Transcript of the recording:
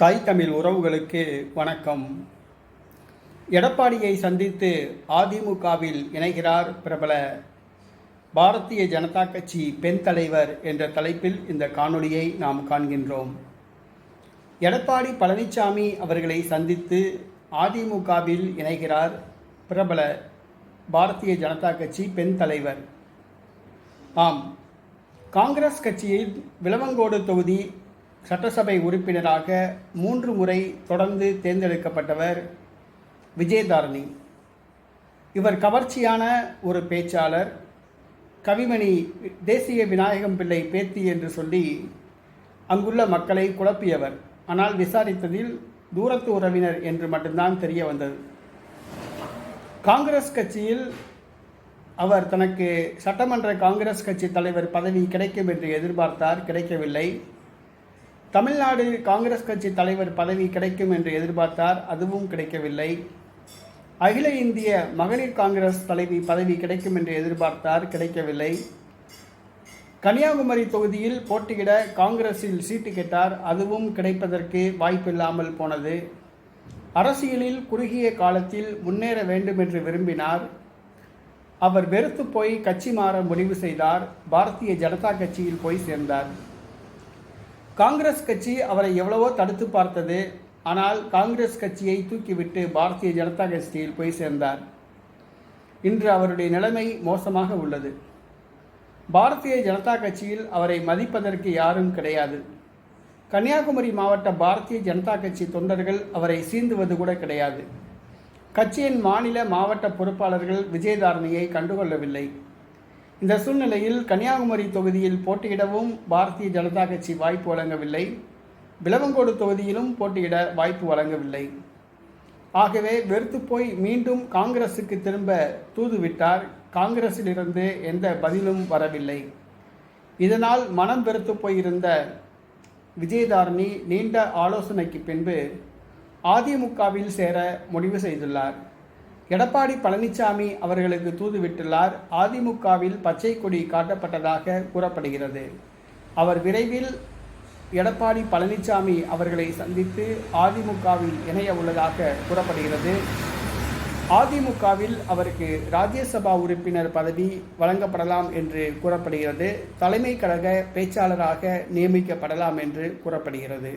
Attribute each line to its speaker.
Speaker 1: தாய் தமிழ் உறவுகளுக்கு வணக்கம். எடப்பாடியை சந்தித்து அதிமுகவில் இணைகிறார் பிரபல பாரதிய ஜனதா கட்சி பெண் தலைவர் என்ற தலைப்பில் இந்த காணொளியை நாம் காண்கின்றோம். எடப்பாடி பழனிசாமி அவர்களை சந்தித்து அதிமுகவில் இணைகிறார் பிரபல பாரதிய ஜனதா கட்சி பெண் தலைவர். ஆம் காங்கிரஸ் கட்சியில் விளவங்கோடு தொகுதி சட்டசபை உறுப்பினராக மூன்று முறை தொடர்ந்து தேர்ந்தெடுக்கப்பட்டவர் விஜயதாரணி. இவர் கவர்ச்சியான ஒரு பேச்சாளர். கவிமணி தேசிய விநாயகம் பிள்ளை பேத்தி என்று சொல்லி அங்குள்ள மக்களை குழப்பியவர். ஆனால் விசாரித்ததில் தூரத்து உறவினர் என்று மட்டும்தான் தெரிய வந்தது. காங்கிரஸ் கட்சியில் அவர் தனக்கு சட்டமன்ற காங்கிரஸ் கட்சி தலைவர் பதவி கிடைக்கும் என்று எதிர்பார்த்தார் கிடைக்கவில்லை. தமிழ்நாடு காங்கிரஸ் கட்சி தலைவர் பதவி கிடைக்கும் என்று எதிர்பார்த்தார் அதுவும் கிடைக்கவில்லை. அகில இந்திய மகளிர் காங்கிரஸ் தலைவி பதவி கிடைக்கும் என்று எதிர்பார்த்தார் கிடைக்கவில்லை. கன்னியாகுமரி தொகுதியில் போட்டியிட காங்கிரஸில் சீட்டு கேட்டார் அதுவும் கிடைப்பதற்கு வாய்ப்பில்லாமல் போனது. அரசியலில் குறுகிய காலத்தில் முன்னேற வேண்டும் என்று விரும்பினார். அவர் வெறுத்து போய் கட்சி மாற முடிவு செய்தார். பாரதிய ஜனதா கட்சியில் போய் சேர்ந்தார். காங்கிரஸ் கட்சி அவரை எவ்வளவோ தடுத்து பார்த்தது ஆனால் காங்கிரஸ் கட்சியை தூக்கிவிட்டு பாரதிய ஜனதா கட்சியில் போய் சேர்ந்தார். இன்று அவருடைய நிலைமை மோசமாக உள்ளது. பாரதிய ஜனதா கட்சியில் அவரை மதிப்பதற்கு யாரும் கிடையாது. கன்னியாகுமரி மாவட்ட பாரதிய ஜனதா கட்சி தொண்டர்கள் அவரை சீந்துவது கூட கிடையாது. கட்சியின் மாநில மாவட்ட பொறுப்பாளர்கள் விஜயதாரணியை கண்டுகொள்ளவில்லை. இந்த சூழ்நிலையில் கன்னியாகுமரி தொகுதியில் போட்டியிடவும் பாரதிய ஜனதா கட்சி வாய்ப்பு வழங்கவில்லை. விளவங்கோடு தொகுதியிலும் போட்டியிட வாய்ப்பு வழங்கவில்லை. ஆகவே வெறுத்து போய் மீண்டும் காங்கிரசுக்கு திரும்ப தூதுவிட்டார். காங்கிரஸிலிருந்து எந்த பதிலும் வரவில்லை. இதனால் மனம் வெறுத்து போயிருந்த விஜயதாரணி நீண்ட ஆலோசனைக்கு பின்பு அதிமுகவில் சேர முடிவு செய்துள்ளார். எடப்பாடி பழனிசாமி அவர்களுக்கு தூதுவிட்டுள்ளார். அதிமுகவில் பச்சை கொடி காட்டப்பட்டதாக கூறப்படுகிறது. அவர் விரைவில் எடப்பாடி பழனிசாமி அவர்களை சந்தித்து அதிமுகவில் இணைய உள்ளதாக கூறப்படுகிறது. அதிமுகவில் அவருக்கு ராஜ்யசபா உறுப்பினர் பதவி வழங்கப்படலாம் என்று கூறப்படுகிறது. தலைமை கழக பேச்சாளராக நியமிக்கப்படலாம் என்று கூறப்படுகிறது.